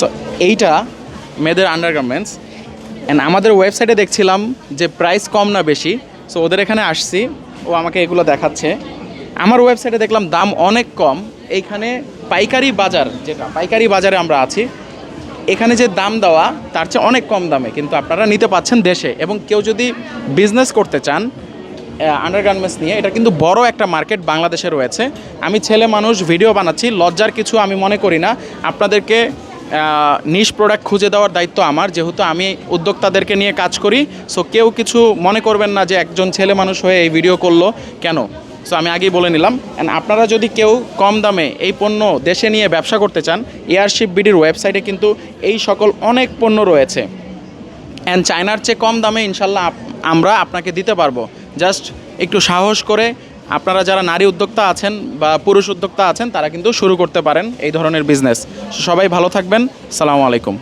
So এইটা মেয়েদের undergarments and আমাদের ওয়েবসাইটে দেখছিলাম যে প্রাইস কম না বেশি। সো ওদের এখানে আসছি। ও আমাকে এগুলো দেখাচ্ছে। আমার ওয়েবসাইটে দেখলাম দাম অনেক কম। এইখানে পাইকারি বাজার যেটা, পাইকারি বাজারে আমরা আছি। এখানে যে দাম দেওয়া, তার চেয়ে অনেক কম দামে। কিন্তু আপনারা নিতে পাচ্ছেন দেশে। এবং কেউ যদি বিজনেস করতে চান আন্ডারগার্মেন্টস নিয়ে, এটা কিন্তু বড় একটা মার্কেট বাংলাদেশে রয়েছে। আমি ছেলে মানুষ ভিডিও বানাচ্ছি। লজ্জার কিছু আমি মনে করি না। আপনাদেরকে নিশ প্রোডাক্ট খুঁজে দেওয়ার দায়িত্ব আমার। যেহেতু আমি উদ্যোক্তাদেরকে নিয়ে কাজ করি সো কেউ কিছু মনে করবেন না যে একজন ছেলে মানুষ হয়ে এই ভিডিও করল। কেন? সো আমি আগেই বলে নিলাম। অ্যান্ড আপনারা যদি কেউ কম দামে এই পণ্য দেশে নিয়ে ব্যবসা করতে চান এয়ারশিপ বিডির ওয়েবসাইটে কিন্তু এই সকল অনেক পণ্য রয়েছে। অ্যান্ড চায়নার চেয়ে কম দামে ইনশাল্লাহ আমরা আপনাকে দিতে পারব। জাস্ট একটু সাহস করে আপনারা যারা নারী উদ্যোক্তা আছেন বা পুরুষ উদ্যোক্তা আছেন, তারা কিন্তু শুরু করতে পারেন এই ধরনের বিজনেস সবাই ভালো থাকবেন। সালামু আলাইকুম।